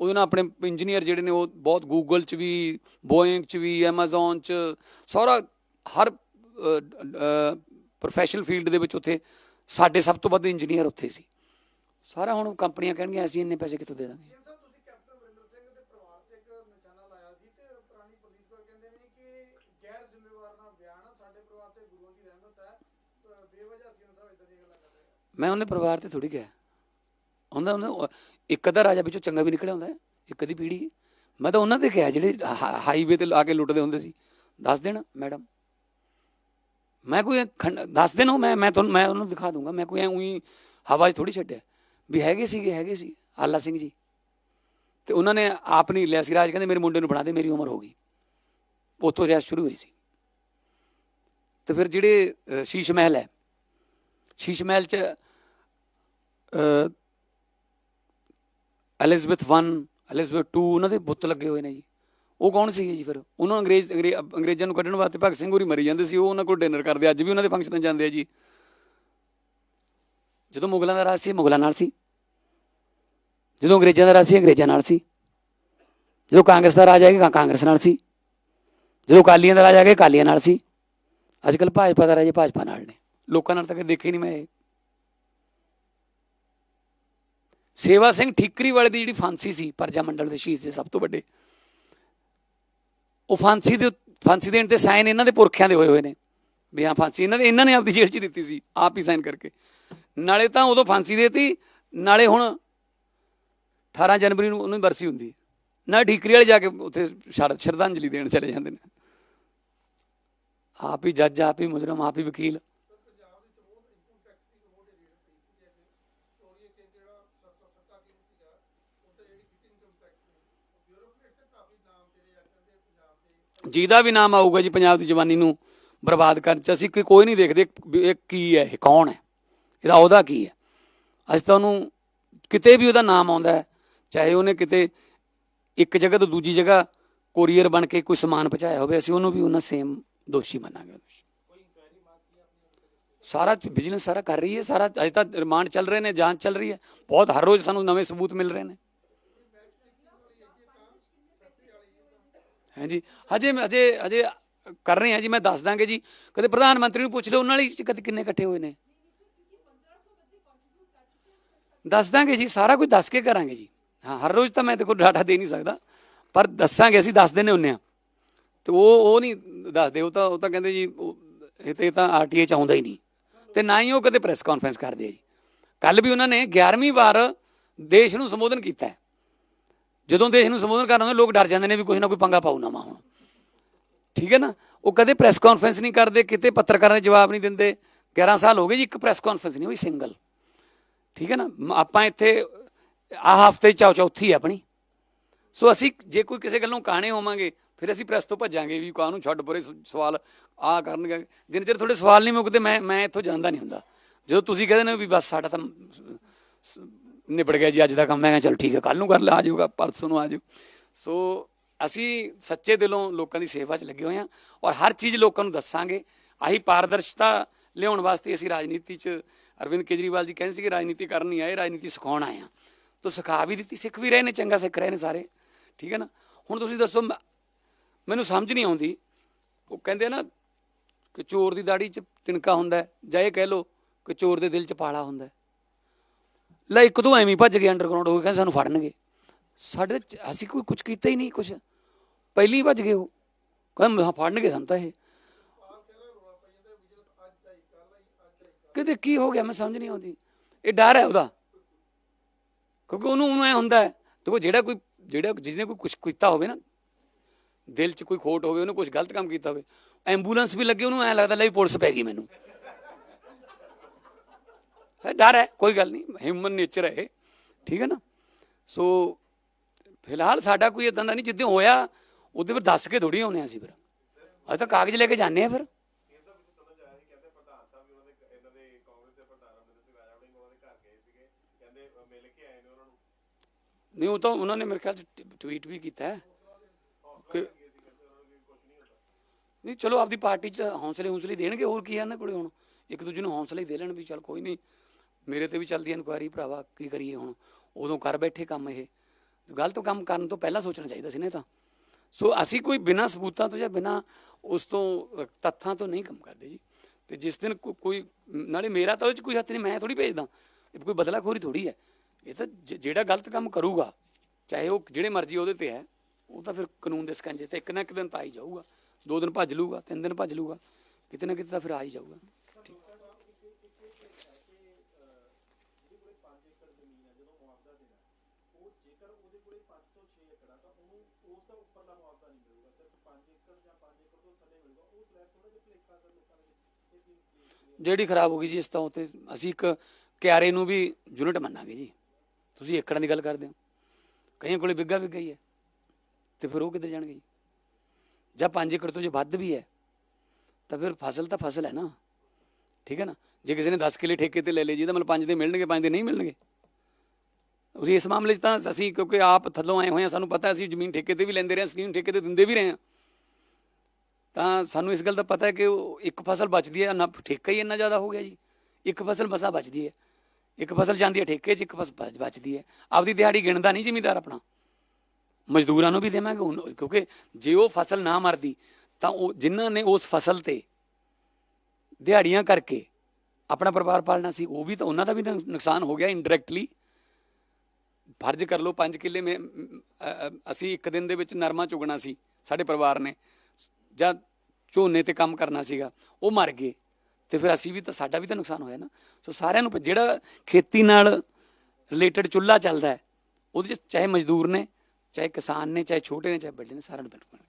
ਉਹਦੇ ਨਾਲ ਆਪਣੇ ਇੰਜੀਨੀਅਰ ਜਿਹੜੇ ਨੇ ਉਹ ਬਹੁਤ ਗੂਗਲ 'ਚ ਵੀ ਬੋਇੰਗ 'ਚ ਵੀ ਐਮਾਜ਼ਨ 'ਚ ਸਾਰਾ ਹਰ ਪ੍ਰੋਫੈਸ਼ਨਲ ਫੀਲਡ ਦੇ ਵਿੱਚ ਉੱਥੇ ਸਾਡੇ ਸਭ ਤੋਂ ਵੱਧ ਇੰਜੀਨੀਅਰ ਉੱਥੇ ਸੀ। ਸਾਰਾ ਹੁਣ ਕੰਪਨੀਆਂ ਕਹਿਣਗੀਆਂ ਅਸੀਂ ਇੰਨੇ ਪੈਸੇ ਕਿੱਥੋਂ ਦੇ ਦਾਂਗੇ? ਮੈਂ ਉਹਦੇ ਪਰਿਵਾਰ ਤੇ ਥੋੜੀ ਕਿਹਾ। ਉਹਨਾਂ ਉਹਨਾਂ, ਇੱਕ ਅੱਧਾ ਰਾਜਾ ਵਿੱਚੋਂ ਚੰਗਾ ਵੀ ਨਿਕਲਿਆ ਹੁੰਦਾ ਹੈ ਇੱਕ ਅੱਧੀ ਪੀੜੀ ਮੈਂ ਤਾਂ ਉਹਨਾਂ ਤੇ ਕਿਹਾ, ਜਿਹੜੇ ਹਾ- ਹਾਈਵੇ ਤੇ ਲਾ ਕੇ ਲੁੱਟਦੇ ਹੁੰਦੇ ਸੀ, ਦੱਸ ਦੇਣ ਮੈਡਮ। ਮੈਂ ਕੋਈ ਖੰਡ- ਦੱਸ ਦੇਣ ਉਹ ਮੈਂ ਮੈਂ ਤੁਹਾਨੂੰ, ਮੈਂ ਉਹਨੂੰ ਦਿਖਾ ਦੂੰਗਾ, ਮੈਂ ਕੋਈ ਐ ਉਹੀ ਹਵਾ 'ਚ ਥੋੜੀ ਛੱਡਿਆ, ਵੀ ਹੈਗੇ ਸੀਗੇ, ਹੈਗੇ ਸੀ, ਆਲਾ ਸਿੰਘ ਜੀ। ਤੇ ਉਹਨਾਂ ਨੇ ਆਪ ਨਹੀਂ ਲਿਆ ਸੀ ਰਾਜ, ਕਹਿੰਦੇ ਮੇਰੇ ਮੁੰਡੇ ਨੂੰ ਬਣਾ ਦੇ, ਮੇਰੀ ਉਮਰ ਹੋ ਗਈ। ਉੱਥੋਂ ਰਿਆਸਤ ਸ਼ੁਰੂ ਹੋਈ ਸੀ। ਤੇ ਫਿਰ ਜਿਹੜੇ ਸ਼ੀਸ਼ ਮਹਿਲ ਹੈ, ਸ਼ੀਸ਼ ਮਹਿਲ 'ਚ ਐਲਿਜ਼ਬeth 1 ਐਲਿਜ਼ਬeth 2 ਉਹਨਾਂ ਦੇ ਬੁੱਤ ਲੱਗੇ ਹੋਏ ਨੇ ਜੀ। ਉਹ ਕੌਣ ਸੀਗੇ ਜੀ ਫਿਰ? ਉਹਨਾਂ ਅੰਗਰੇਜ਼ ਅੰਗਰੇ- ਅੰਗਰੇਜ਼ਾਂ ਨੂੰ ਕੱਢਣ ਵਾਸਤੇ ਭਗਤ ਸਿੰਘ ਹੋਰੀ ਮਰੀ ਜਾਂਦੇ ਸੀ, ਉਹ ਉਹਨਾਂ ਕੋਲ ਡਿਨਰ ਕਰਦੇ ਅੱਜ ਵੀ ਉਹਨਾਂ ਦੇ ਫੰਕਸ਼ਨਾਂ ਜਾਂਦੇ ਆ ਜੀ। ਜਦੋਂ ਮੁਗਲਾਂ ਦਾ ਰਾਜ ਸੀ, ਮੁਗਲਾਂ ਨਾਲ ਸੀ। ਜਦੋਂ ਅੰਗਰੇਜ਼ਾਂ ਦਾ ਰਾਜ ਸੀ, ਅੰਗਰੇਜ਼ਾਂ ਨਾਲ ਸੀ। ਜਦੋਂ ਕਾਂਗਰਸ ਦਾ ਰਾਜ ਆ ਗਿਆ ਕਾਂਗਰਸ ਨਾਲ ਸੀ। ਜਦੋਂ ਕਾਲੀਆਂ ਦਾ ਰਾਜ ਆ ਗਿਆ ਕਾਲੀਆਂ ਨਾਲ ਸੀ। ਅੱਜ ਕੱਲ ਭਾਜਪਾ ਦਾ ਰਾਜ ਭਾਜਪਾ ਨਾਲ ਨੇ। ਲੋਕਾਂ ਨਾਲ ਤਾਂ ਕਦੇ ਦੇਖੇ ਨਹੀਂ ਮੈਂ ਇਹ ਸੇਵਾ ਸਿੰਘ ਠੀਕਰੀ ਵਾਲੇ ਦੀ ਜਿਹੜੀ ਫਾਂਸੀ ਸੀ, ਪਰਜਾ ਮੰਡਲ ਦੇ ਸ਼ਹੀਦ ਦੇ ਸਭ ਤੋਂ ਵੱਡੇ। ਉਹ ਫਾਂਸੀ ਦੇ ਫਾਂਸੀ ਦੇਣ ਤੇ ਸਾਈਨ ਇਹਨਾਂ ਦੇ ਪੁਰਖਿਆਂ ਦੇ ਹੋਏ ਹੋਏ ਨੇ। ਵੀ ਹਾਂ, ਫਾਂਸੀ ਇਹਨਾਂ ਦੇ, ਇਹਨਾਂ ਨੇ ਆਪਦੀ ਜੇਲ੍ਹ 'ਚ ਹੀ ਦਿੱਤੀ ਸੀ, ਆਪ ਹੀ ਸਾਈਨ ਕਰਕੇ। ਨਾਲੇ ਤਾਂ ਉਦੋਂ ਫਾਂਸੀ ਦੇਤੀ, ਨਾਲੇ ਹੁਣ 18 ਜਨਵਰੀ ਨੂੰ ਉਹਨੂੰ ਬਰਸੀ ਹੁੰਦੀ ਹੈ। ਨਾ ਠੀਕਰੀ ਵਾਲੇ ਜਾ ਕੇ ਉੱਥੇ ਸ਼ਰਧਾਂਜਲੀ ਦੇਣ ਚਲੇ ਜਾਂਦੇ ਨੇ। ਆਪ ਹੀ ਜੱਜ, ਆਪ ਹੀ ਮੁਜਰਮ, ਆਪ ਹੀ ਵਕੀਲ ਪੰਜਾਬ ਵਿੱਚ ਬਹੁਤ ਇਨਕਮ ਟੈਕਸ ਦੀ ਬਹੁਤ ਰੇਟ ਪਈ ਸੀ ਜੇ ਸਟੋਰੀ ਕਿ ਜਿਹੜਾ ਸਰਸਾ ਸੱਤਾ ਸੀਗਾ, ਉੱਥੇ ਜਿਹੜੀ ਕੀਤੀ ਇਨਕਮ ਟੈਕਸ ਨੇ ਬਿਊਰੋਕਰੇਟਸ ਦੇ ਕਾਫੀ ਨਾਮ ਜਿਹੜੇ ਆ ਕਹਿੰਦੇ ਪੰਜਾਬ ਦੇ ਜਿਹਦਾ ਵੀ ਨਾਮ ਆਊਗਾ ਜੀ ਪੰਜਾਬ ਦੀ ਜਵਾਨੀ ਨੂੰ ਬਰਬਾਦ ਕਰਨ ਚ, ਅਸੀਂ ਕੋਈ ਕੋਈ ਨਹੀਂ ਦੇਖਦੇ ਇਹ ਕੀ ਹੈ, ਇਹ ਕੌਣ ਹੈ? ਇਹਦਾ ਉਹਦਾ ਕੀ ਹੈ? ਅਸੀਂ ਤਾਂ ਉਹਨੂੰ ਕਿਤੇ ਵੀ ਉਹਦਾ ਨਾਮ ਆਉਂਦਾ ਹੈ, ਚਾਹੇ ਉਹਨੇ ਕਿਤੇ ਇੱਕ ਜਗ੍ਹਾ ਤੋਂ ਦੂਜੀ ਜਗ੍ਹਾ ਕੋਰੀਅਰ ਬਣ ਕੇ ਕੋਈ ਸਮਾਨ ਪਹੁੰਚਾਇਆ ਹੋਵੇ, ਅਸੀਂ ਉਹਨੂੰ ਵੀ ਉਹਨਾਂ ਸੇਮ ਦੋਸ਼ੀ ਮੰਨਾਂਗੇ। ਸਾਰਾ ਵਿਜੀਲੈਂਸ ਸਾਰਾ ਕਰ ਰਹੀ ਹੈ, ਸਾਰਾ ਅਜੇ ਤਾਂ ਰਿਮਾਂਡ ਚੱਲ ਰਹੇ ਨੇ, ਜਾਂਚ ਚੱਲ ਰਹੀ ਹੈ। ਬਹੁਤ ਹਰ ਰੋਜ਼ ਸਾਨੂੰ ਨਵੇਂ ਸਬੂਤ ਮਿਲ ਰਹੇ ਨੇ। ਹਾਂਜੀ, ਹਜੇ ਹਜੇ ਹਜੇ ਕਰ ਰਹੇ ਹਾਂ ਜੀ, ਮੈਂ ਦੱਸ ਦਾਂਗੇ ਜੀ। ਕਦੇ ਪ੍ਰਧਾਨ ਮੰਤਰੀ ਨੂੰ ਪੁੱਛ ਲਓ, ਉਹਨਾਂ ਲਈ ਕਦੇ ਕਿੰਨੇ ਇਕੱਠੇ ਹੋਏ ਨੇ? ਦੱਸ ਦਾਂਗੇ ਜੀ, ਸਾਰਾ ਕੁਝ ਦੱਸ ਕੇ ਕਰਾਂਗੇ ਜੀ। ਹਾਂ, ਹਰ ਰੋਜ਼ ਤਾਂ ਮੈਂ ਦੇਖੋ ਡਾਟਾ ਦੇ ਨਹੀਂ ਸਕਦਾ, ਪਰ ਦੱਸਾਂਗੇ, ਅਸੀਂ ਦੱਸ ਦਿੰਦੇ ਹੁੰਨੇ ਆ ਤੇ ਉਹ ਉਹ ਨਹੀਂ ਦੱਸਦੇ, ਉਹ ਤਾਂ ਉਹ ਤਾਂ ਕਹਿੰਦੇ ਜੀ, ਉਹ- ਇਹ ਤੇ ਤਾਂ ਆਰਟੀਏ ਚ ਆਉਂਦਾ ਹੀ ਨਹੀਂ। ਤੇ ਨਾ ਹੀ ਉਹ ਕਦੇ ਪ੍ਰੈਸ ਕਾਨਫਰੰਸ ਕਰਦੇ ਆ ਜੀ। ਕੱਲ ਵੀ ਉਹਨਾਂ ਨੇ 11ਵੀਂ ਵਾਰ ਦੇਸ਼ ਨੂੰ ਸੰਬੋਧਨ ਕੀਤਾ ਹੈ। ਜਦੋਂ ਦੇਸ਼ ਨੂੰ ਸੰਬੋਧਨ ਕਰਨ ਲੋਕ ਡਰ ਜਾਂਦੇ ਨੇ ਵੀ ਕੁਝ ਨਾ ਕੋਈ ਪੰਗਾ ਪਾਉ ਨਾ ਮਾ ਹੁਣ। ਠੀਕ ਹੈ ਨਾ? ਉਹ ਕਦੇ ਪ੍ਰੈਸ ਕਾਨਫਰੰਸ ਨਹੀਂ ਕਰਦੇ, ਕਿਤੇ ਪੱਤਰਕਾਰਾਂ ਦੇ ਜਵਾਬ ਨਹੀਂ ਦਿੰਦੇ। 11 ਸਾਲ ਹੋ ਗਏ ਜੀ, ਇੱਕ ਪ੍ਰੈਸ ਕਾਨਫਰੰਸ ਨਹੀਂ ਹੋਈ ਸਿੰਗਲ ਠੀਕ ਹੈ ਨਾ? ਆਪਾਂ ਇੱਥੇ, ਆਹ ਹਫ਼ਤੇ ਚੌ ਚੌਥੀ ਹੈ ਆਪਣੀ। ਸੋ ਅਸੀਂ ਜੇ ਕੋਈ ਕਿਸੇ ਗੱਲੋਂ ਕਾਣੇ ਹੋਵਾਂਗੇ ਫਿਰ ਅਸੀਂ ਪ੍ਰੈਸ ਤੋਂ ਭੱਜਾਂਗੇ ਵੀ ਕਾਹਨੂੰ ਛੱਡ ਪਰੇ ਸਵਾਲ ਆ ਕਰਨਗੇ। ਜਿੰਨੇ ਚਿਰ ਤੁਹਾਡੇ ਸਵਾਲ ਨਹੀਂ ਮੁੱਕਦੇ, ਮੈਂ ਮੈਂ ਇੱਥੋਂ ਜਾਂਦਾ ਨਹੀਂ ਹੁੰਦਾ। ਜਦੋਂ ਤੁਸੀਂ ਕਹਿੰਦੇ ਨੇ ਵੀ ਬਸ ਸਾਡਾ ਤਾਂ ਸ- ਨਿਬੜ ਗਿਆ ਜੀ, ਅੱਜ ਦਾ ਕੰਮ, ਮੈਂ ਕਿਹਾ ਚਲ ਠੀਕ ਹੈ ਕੱਲ ਨੂੰ ਕਰ ਲੈ, ਆ ਜਾਊਗਾ, ਪਰਸੋਂ ਨੂੰ ਆ ਜਾਊ। ਸੋ ਅਸੀਂ ਸੱਚੇ ਦਿਲੋਂ ਲੋਕਾਂ ਦੀ ਸੇਵਾ 'ਚ ਲੱਗੇ ਹੋਏ ਹਾਂ ਔਰ ਹਰ ਚੀਜ਼ ਲੋਕਾਂ ਨੂੰ ਦੱਸਾਂਗੇ। ਆਹੀ ਪਾਰਦਰਸ਼ਤਾ ਲਿਆਉਣ ਵਾਸਤੇ ਅਸੀਂ ਰਾਜਨੀਤੀ 'ਚ ਅਰਵਿੰਦ ਕੇਜਰੀਵਾਲ ਜੀ ਕਹਿੰਦੇ ਸੀ ਕਿ ਰਾਜਨੀਤੀ ਕਰਨ ਨਹੀਂ ਆਏ, ਰਾਜਨੀਤੀ ਸਿਖਾਉਣ ਆਏ ਆ ਤੋ ਸਿਖਾ ਵੀ ਦਿੱਤੀ, ਸਿੱਖ ਵੀ ਰਹੇ ਨੇ, ਚੰਗਾ ਸਿੱਖ ਰਹੇ ਨੇ ਸਾਰੇ। ਠੀਕ ਹੈ ਨਾ? ਹੁਣ ਤੁਸੀਂ ਦੱਸੋ ਮ- ਮੈਨੂੰ ਸਮਝ ਨਹੀਂ ਆਉਂਦੀ। ਉਹ ਕਹਿੰਦੇ ਨਾ, ਕਿ ਚੋਰ ਦੀ ਦਾੜੀ 'ਚ ਤਿਣਕਾ ਹੁੰਦਾ ਜਾਂ ਇਹ ਕਹਿ ਲੋ ਕਿ ਚੋਰ ਦੇ ਦਿਲ 'ਚ ਪਾਲਾ ਹੁੰਦਾ ਲੈ, ਇੱਕ ਦੋ ਐਵੇਂ ਭੱਜ ਗਏ ਅੰਡਰਗਰਾਉਂਡ ਹੋ ਕੇ ਕਹਿੰਦੇ ਸਾਨੂੰ ਫੜਨਗੇ। ਸਾਡੇ ਅਸੀਂ ਕੋਈ ਕੁਝ ਕੀਤਾ ਹੀ ਨਹੀਂ ਕੁਝ ਪਹਿਲੀ ਭੱਜ ਗਏ ਉਹ। ਕਹਿੰਦੇ ਹਾਂ ਫੜਨਗੇ ਸਾਨੂੰ ਤਾਂ ਇਹ। ਕਿਤੇ ਕੀ ਹੋ ਗਿਆ ਮੈਂ ਸਮਝ ਨਹੀਂ ਆਉਂਦੀ। ਇਹ ਡਰ ਹੈ ਉਹਦਾ। ਕਿਉਂਕਿ ਉਹਨੂੰ ਉਹਨੂੰ ਐ ਹੁੰਦਾ ਹੈ, ਦੇਖੋ ਜਿਹੜਾ ਕੋਈ, ਜਿਹੜਾ ਜਿਹਨੇ ਕੋਈ ਕੁਝ ਕੀਤਾ ਹੋਵੇ ਨਾ ਦਿਲ 'ਚ ਕੋਈ ਖੋਟ ਹੋਵੇ, ਉਹਨੇ ਕੁਝ ਗਲਤ ਕੰਮ ਕੀਤਾ ਹੋਵੇ, ਐਂਬੂਲੈਂਸ ਵੀ ਲੱਗੇ, ਉਹਨੂੰ ਐ ਲੱਗਦਾ ਲੈ ਪੁਲਿਸ ਪੈ ਗਈ ਮੈਨੂੰ। ਡਰ ਹੈ, ਕੋਈ ਗੱਲ ਨਹੀਂ ਹਿਊਮਨ ਨੇਚਰ ਹੈ ਇਹ, ਠੀਕ ਹੈ ਨਾ? ਸੋ ਫਿਲਹਾਲ ਸਾਡਾ ਕੋਈ ਇਦਾਂ ਦਾ ਨਹੀਂ, ਜਿੱਦਾਂ ਹੋਇਆ, ਉਹਦੇ ਪਰ ਦੱਸ ਕੇ ਥੋੜੀ ਆਉਨੇ ਅਸੀਂ ਫਿਰ। ਅਸੀਂ ਤਾਂ ਕਾਗਜ਼ ਲੈ ਕੇ ਜਾਂਦੇ ਆ ਫਿਰ। ਨਹੀਂ, ਉਹ ਤਾਂ ਉਹਨਾਂ ਨੇ ਮੇਰੇ ਖਿਆਲ ਚ ਟਵੀਟ ਵੀ ਕੀਤਾ ਹੈ। ਕਿ ਨਹੀਂ, ਚਲੋ ਆਪਦੀ ਪਾਰਟੀ ਚ ਹੌਸਲੇ ਹੌਸਲੇ ਦੇਣਗੇ, ਹੋਰ ਕੀ ਹੈ ਇਹਨਾਂ ਕੋਲੇ ਹੁਣ? ਇੱਕ ਦੂਜੇ ਨੂੰ ਹੌਸਲੇ ਦੇ ਲੈਣ ਵੀ ਚੱਲ ਕੋਈ ਨਹੀਂ। ਮੇਰੇ ਤੇ ਵੀ ਚੱਲਦੀ ਇਨਕੁਆਇਰੀ ਭਰਾਵਾ, ਕੀ ਕਰੀਏ ਹੁਣ? ਉਦੋਂ ਕਰ ਬੈਠੇ ਕੰਮ ਇਹ। ਗਲਤ ਕੰਮ ਕਰਨ ਤੋਂ ਪਹਿਲਾਂ ਸੋਚਣਾ ਚਾਹੀਦਾ ਸੀ ਨੇ ਤਾਂ। ਸੋ ਅਸੀਂ ਕੋਈ ਬਿਨਾਂ ਸਬੂਤਾਂ ਤੋਂ ਜਾਂ ਬਿਨਾਂ ਉਸ ਤੋਂ ਤੱਥਾਂ ਤੋਂ ਨਹੀਂ ਕੰਮ ਕਰਦੇ ਜੀ। ਤੇ ਜਿਸ ਦਿਨ ਕੋ- ਕੋਈ, ਨਾਲੇ ਮੇਰਾ ਤਾਂ ਉਹਦੇ ਚ ਕੋਈ ਹੱਥ ਨਹੀਂ, ਮੈਂ ਥੋੜੀ ਭੇਜਦਾ। ਇਹ ਕੋਈ ਬਦਲਾਖੋਰੀ ਥੋੜੀ ਹੈ। ਇਹ ਤਾਂ ਜ- ਜਿਹੜਾ ਗਲਤ ਕੰਮ ਕਰੂਗਾ, ਚਾਹੇ ਉਹ ਜਿਹੜੇ ਮਰਜ਼ੀ ਉਹਦੇ ਤੇ ਹੈ ਉਹ ਤਾਂ ਫਿਰ ਕਾਨੂੰਨ ਦੇ ਸਕੰਜੇ ਤੇ ਇੱਕ ਨਾ ਇੱਕ ਦਿਨ ਤਾਂ ਆ ਹੀ ਜਾਊਗਾ। ਦੋ ਦਿਨ ਭੱਜ ਲੂਗਾ ਤਿੰਨ ਦਿਨ ਭੱਜ ਲੂਗਾ ਕਿਤੇ ਨਾ ਕਿਤੇ ਤਾਂ ਫਿਰ ਆ ਹੀ ਜਾਊਗਾ। ਜਿਹਦੇ ਕੋਲੇ 5 ਏਕੜ ਜ਼ਮੀਨ ਹੈ ਜਦੋਂ ਮੁਆਵਜ਼ਾ ਦੇਣਾ ਉਹ ਜੇਕਰ ਉਹਦੇ ਕੋਲੇ 5 ਤੋਂ 6 ਏਕੜ ਆ ਤਾਂ ਉਹਨੂੰ ਉਸ ਦਾ ਉੱਪਰਲਾ ਮੁਆਵਜ਼ਾ ਨਹੀਂ ਮਿਲੂਗਾ ਸਿਰਫ 5 ਏਕੜ ਜਾਂ 5 ਏਕੜ ਤੋਂ ਥੱਲੇ ਮਿਲੂਗਾ ਉਹ ਸਲੈਬ ਥੋੜਾ ਜਿਹਾ ਭੁਲੇਖਾ ਸਰ ਲੋਕਾਂ ਦੇ ਵਿੱਚ ਇਹ ਪਲੀਜ਼ ਜਿਹੜੀ ਖਰਾਬ ਹੋ ਗਈ ਜੀ ਇਸ ਤਾਂ ਉਤੇ ਅਸੀਂ ਇੱਕ ਕਿਆਰੇ ਨੂੰ ਵੀ ਯੂਨਿਟ ਮੰਨਾਂਗੇ ਜੀ। ਤੁਸੀਂ ਏਕੜਾਂ ਦੀ ਗੱਲ ਕਰਦੇ ਹੋ। ਕਈਆਂ ਕੋਲੇ ਬਿੱਗਾ ਬਿੱਗਾ ਹੀ ਹੈ। ਤੇ ਫਿਰ ਉਹ ਕਿੱਧਰ ਜਾਣਗੇ ਜੀ? ਜਾਂ 5 ਏਕੜ ਤੋਂ ਜੇ ਵੱਧ ਵੀ ਹੈ, ਤਾਂ ਫਿਰ ਫਸਲ ਤਾਂ ਫਸਲ ਹੈ ਨਾ। ਠੀਕ ਹੈ ਨਾ? ਜੇ ਕਿਸੇ ਨੇ 10 ਕਿੱਲੇ ਠੇਕੇ ਤੇ ਲੈ ਲਏ ਜੀ, ਤਾਂ ਮਤਲਬ 5 ਦੇ ਮਿਲਣਗੇ 5 ਦੇ ਨਹੀਂ ਮਿਲਣਗੇ। ਅਸੀਂ ਇਸ ਮਾਮਲੇ 'ਚ ਤਾਂ ਅਸੀਂ ਕਿਉਂਕਿ ਆਪ ਥੱਲੋਂ ਆਏ ਹੋਏ ਹਾਂ, ਸਾਨੂੰ ਪਤਾ ਅਸੀਂ ਜ਼ਮੀਨ ਠੇਕੇ ਤੇ ਵੀ ਲੈਂਦੇ ਰਹੇ ਹਾਂ, ਸਕੀਮ ਠੇਕੇ ਤੇ ਦਿੰਦੇ ਵੀ ਰਹੇ ਹਾਂ। ਤਾਂ ਸਾਨੂੰ ਇਸ ਗੱਲ ਦਾ ਪਤਾ ਹੈ ਕਿ ਉਹ ਇੱਕ ਫਸਲ ਬਚਦੀ ਹੈ, ਨਾ ਠੇਕਾ ਹੀ ਇੰਨਾ ਜ਼ਿਆਦਾ ਹੋ ਗਿਆ ਜੀ। ਇੱਕ ਫਸਲ ਬਸਾ ਬਚਦੀ ਹੈ। ਇੱਕ ਫਸਲ ਜਾਂਦੀ ਹੈ ਠੇਕੇ 'ਚ, ਇੱਕ ਫਸਲ ਬਚਦੀ ਹੈ। ਆਪਦੀ ਦਿਹਾੜੀ ਗਿਣਦਾ ਨਹੀਂ ਜ਼ਿਮੀਦਾਰ ਆਪਣਾ। ਮਜ਼ਦੂਰਾਂ ਨੂੰ ਵੀ ਦੇਵਾਂਗੇ ਹੁਣ ਕਿਉਂਕਿ ਜੇ ਉਹ ਫਸਲ ਨਾ ਮਰਦੀ ਤਾਂ ਉਹ ਜਿਨ੍ਹਾਂ ਨੇ ਉਸ ਫਸਲ ਤੇ ਦਿਹਾੜੀਆਂ ਕਰਕੇ ਆਪਣਾ ਪਰਿਵਾਰ ਪਾਲਣਾ ਸੀ ਉਹ ਵੀ ਤਾਂ ਉਹਨਾਂ ਦਾ ਵੀ ਤਾਂ ਨੁਕਸਾਨ ਹੋ ਗਿਆ ਇਨਡਾਇਰੈਕਟਲੀ ਫਰਜ਼ ਕਰ ਲਓ 5 ਕਿੱਲੇ ਮੇ ਅ, ਅ, ਅਸੀਂ ਇੱਕ ਦਿਨ ਦੇ ਵਿੱਚ ਨਰਮਾ ਚੁਗਣਾ ਸੀ ਸਾਡੇ ਪਰਿਵਾਰ ਨੇ ਜਾਂ ਝੋਨੇ ਤੇ ਕੰਮ ਕਰਨਾ ਸੀਗਾ ਉਹ ਮਰ ਗਏ। ਤੇ ਫਿਰ ਅਸੀਂ ਵੀ ਤਾਂ ਸਾਡਾ ਵੀ ਤਾਂ ਨੁਕਸਾਨ ਹੋਇਆ ਨਾ। ਸੋ ਸਾਰਿਆਂ ਨੂੰ ਪ- ਜਿਹੜਾ ਖੇਤੀ ਨਾਲ ਰਿਲੇਟਡ ਚੁੱਲ੍ਹਾ ਚੱਲਦਾ ਹੈ ਉਹਦੇ ਚ ਚਾਹੇ ਮਜ਼ਦੂਰ ਨੇ ਚਾਹੇ ਕਿਸਾਨ ਨੇ ਚਾਹੇ ਛੋਟੇ ਨੇ ਚਾਹੇ ਵੱਡੇ ਨੇ ਸਾਰਿਆਂ ਨੂੰ ਬਿਲਕੁਲ